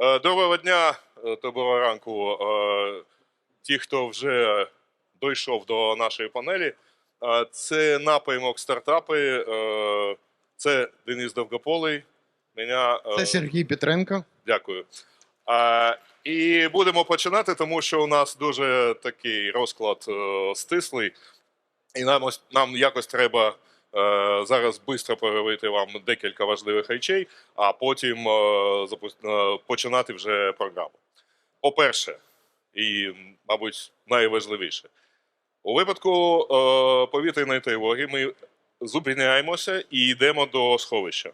Е, Доброго дня, е, доброго ранку. Е, Ті, хто вже дійшов до нашої панелі, це напрямок стартапи. Це Денис Довгополий. Мене, Це Сергій Петренко. Дякую. І будемо починати, тому що у нас дуже такий розклад стислий, і нам, нам якось треба зараз швидко перевити вам декілька важливих речей, а потім е, е, починати вже програму. По-перше, і, мабуть, найважливіше, у випадку е, повітряної тривоги ми зупиняємося і йдемо до сховища.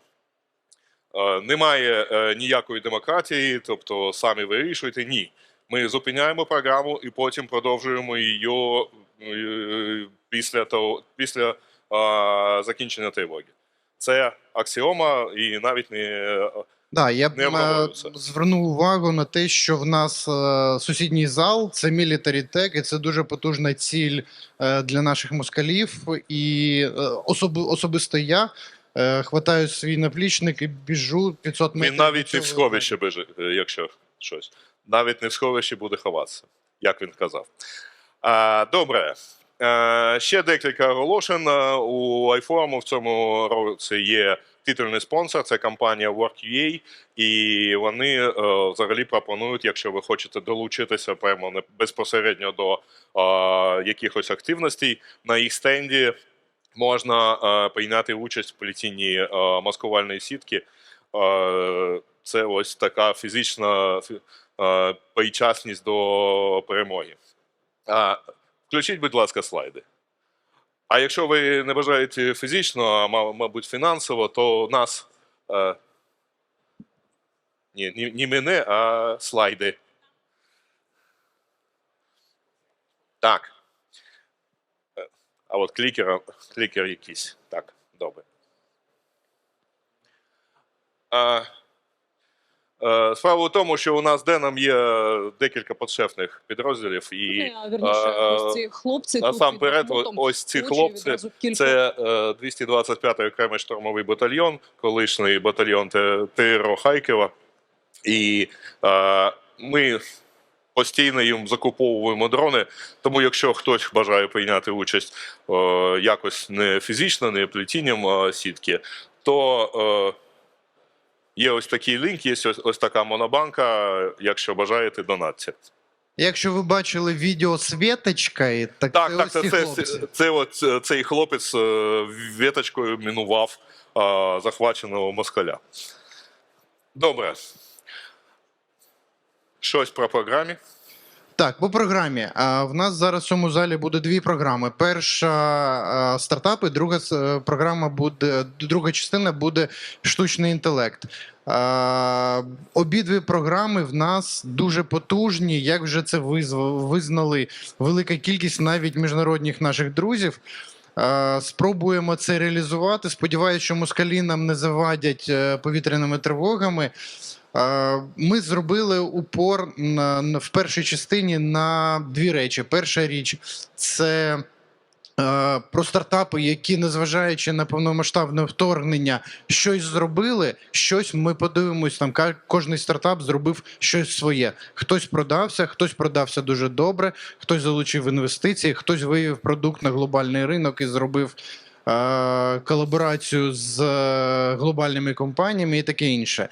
Е, Немає е, ніякої демократії, тобто самі вирішуйте. Ні. Ми зупиняємо програму і потім продовжуємо її е, після того, після е, закінчення тривоги. Це аксіома, і навіть не Да, я б е, звернув увагу на те, що в нас е, сусідній зал це Military Tech, і це дуже потужна ціль е, для наших москалів. І е, особи, особисто я е, хватаю свій наплічник і біжу 500 він метрів. навіть не в сховищі біжить, е, якщо щось. Навіть не в сховищі буде ховатися, як він казав. А, добре. Е, ще декілька оголошень. Е, У iForum в цьому році є титульний спонсор, це компанія Work.ua, і вони е, взагалі пропонують, якщо ви хочете долучитися прямо безпосередньо до е, якихось активностей на їх стенді. Можна е, прийняти участь в плетінні е, маскувальної сітки. Е, це ось така фізична е, причасність до перемоги. А, включіть, будь ласка, слайди. А якщо ви не бажаєте фізично, а мабуть, фінансово, то нас. Е, ні, ні, не мене, а слайди. Так. Е, А от клікер, клікер якийсь. Так, добре. А, е, справа в тому, що у нас Деном є декілька подшефних підрозділів, і а вірніше, а, ось ці хлопці насамперед, ось ці хлопці, це е, 225-й окремий штурмовий батальйон, колишній батальйон ТРО Харкова. І е, ми постійно їм закуповуємо дрони. Тому, якщо хтось бажає прийняти участь е, якось не фізично, не плетінням е, сітки, то е, є ось такий лінк, є ось, ось така монобанка. Якщо бажаєте, донатці. Якщо ви бачили відео з Вєточкою, так, Так, це так, ось це, це, це, це от, е, цей хлопець веточкою мінував а, захваченого москаля. Добре. Щось про програмі. Так, по програмі. В нас зараз в цьому залі буде дві програми. Перша стартапи, друга е, програма буде, друга частина буде штучний інтелект. Обидві програми в нас дуже потужні. Як вже це визнали велика кількість навіть міжнародних наших друзів. Спробуємо це реалізувати. Сподіваюся, що москалі нам не завадять е, повітряними тривогами. Е, Ми зробили упор в першій частині на дві речі. Перша річ це е, про стартапи, які, незважаючи на повномасштабне вторгнення, щось зробили. Щось ми подивимось. Там кожний стартап зробив щось своє. Хтось продався, хтось продався дуже добре, хтось залучив інвестиції, хтось вивів продукт на глобальний ринок і зробив. е, Колаборацію з глобальними компаніями і таке інше.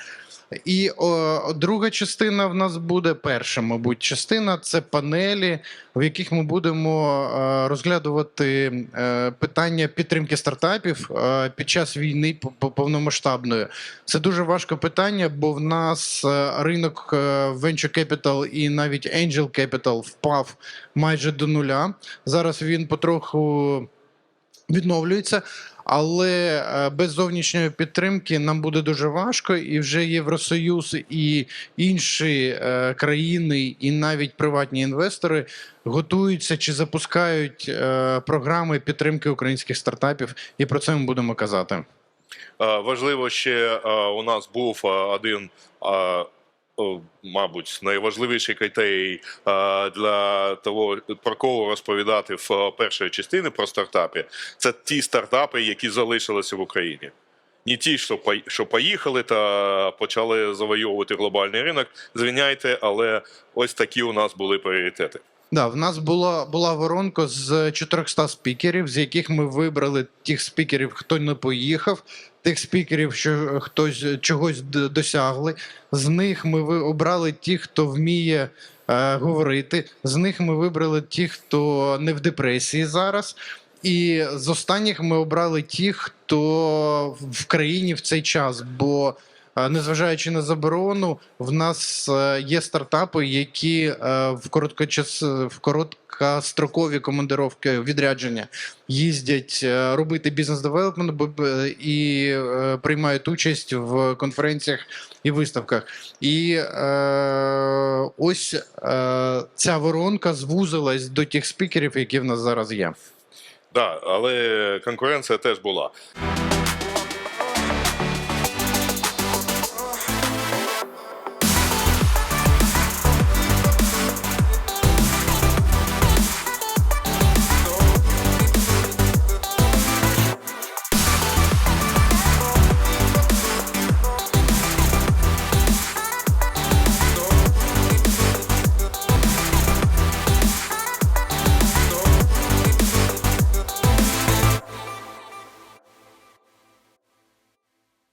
І о, друга частина в нас буде перша, мабуть, частина це панелі, в яких ми будемо е, розглядувати е, питання підтримки стартапів е, під час війни по- по- повномасштабної. Це дуже важке питання, бо в нас е, ринок е, venture capital і навіть angel capital впав майже до нуля. Зараз він потроху відновлюється. Але е, без зовнішньої підтримки нам буде дуже важко, і вже Євросоюз і інші е, країни, і навіть приватні інвестори готуються чи запускають е, програми підтримки українських стартапів, і про це ми будемо казати. Важливо ще у нас був один, мабуть, найважливіший критерій для того, про кого розповідати в першої частини про стартапи. Це ті стартапи, які залишилися в Україні. не ті, що, пої- що поїхали та почали завойовувати глобальний ринок. Звиняйте, але ось такі у нас були пріоритети. Да, в нас була, була воронка з 400 спікерів, з яких ми вибрали тих спікерів, хто не поїхав, тих спікерів, що хтось чогось досягли. З них ми обрали ті, хто вміє е, говорити. З них ми вибрали ті, хто не в депресії зараз. І з останніх ми обрали ті, хто в країні в цей час. Бо незважаючи на заборону, в нас е, є стартапи, які е, в короткочас в короткострокові командировки відрядження їздять е, робити бізнес-девелопмент і е, приймають участь в конференціях і виставках. І е, ось е, ця воронка звузилась до тих спікерів, які в нас зараз є. Да, але конкуренція теж була.